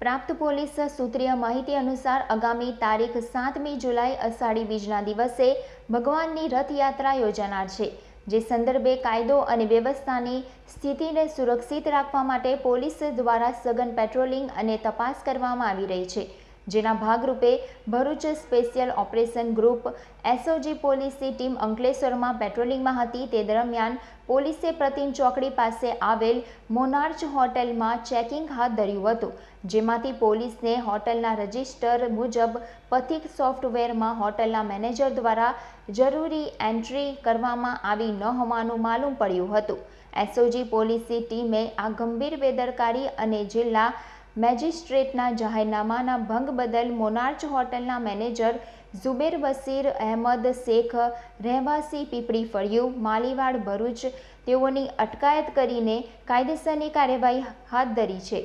પ્રાપ્ત પોલીસ સૂત્રીય માહિતી અનુસાર આગામી તારીખ સાતમી જુલાઈ અષાઢી બીજના દિવસે ભગવાનની રથયાત્રા યોજાનાર છે, જે સંદર્ભે કાયદો અને વ્યવસ્થાની સ્થિતિને સુરક્ષિત રાખવા માટે પોલીસ દ્વારા સઘન પેટ્રોલિંગ અને તપાસ કરવામાં આવી રહી છે. જેના ભાગરૂપે Bharuch special operation group SOG પોલીસની ટીમ અંકલેશ્વરમાં પેટ્રોલિંગમાં હતી. તે દરમિયાન પોલીસે પ્રતિમ ચોકડી પાસે આવેલ મોનાર્ચ હોટેલમાં ચેકિંગ હાથ ધર્યું હતું, જેમાંથી પોલીસને હોટલના રજિસ્ટર મુજબ પથિક સોફ્ટવેરમાં હોટલના મેનેજર દ્વારા જરૂરી એન્ટ્રી કરવામાં આવી ન હોવાનું માલુમ પડ્યું હતું. એસઓજી પોલીસની ટીમે આ ગંભીર બેદરકારી અને જિલ્લા મેજિસ્ટ્રેટના જાહેરનામાના ભંગ બદલ મોનાર્ચ હોટલના મેનેજર ઝુબેર બસીર અહેમદ શેખ રહેવાસી પીપળી ફળિયું, માલીવાડ ભરૂચ તેઓની અટકાયત કરીને કાયદેસરની કાર્યવાહી હાથ ધરી છે.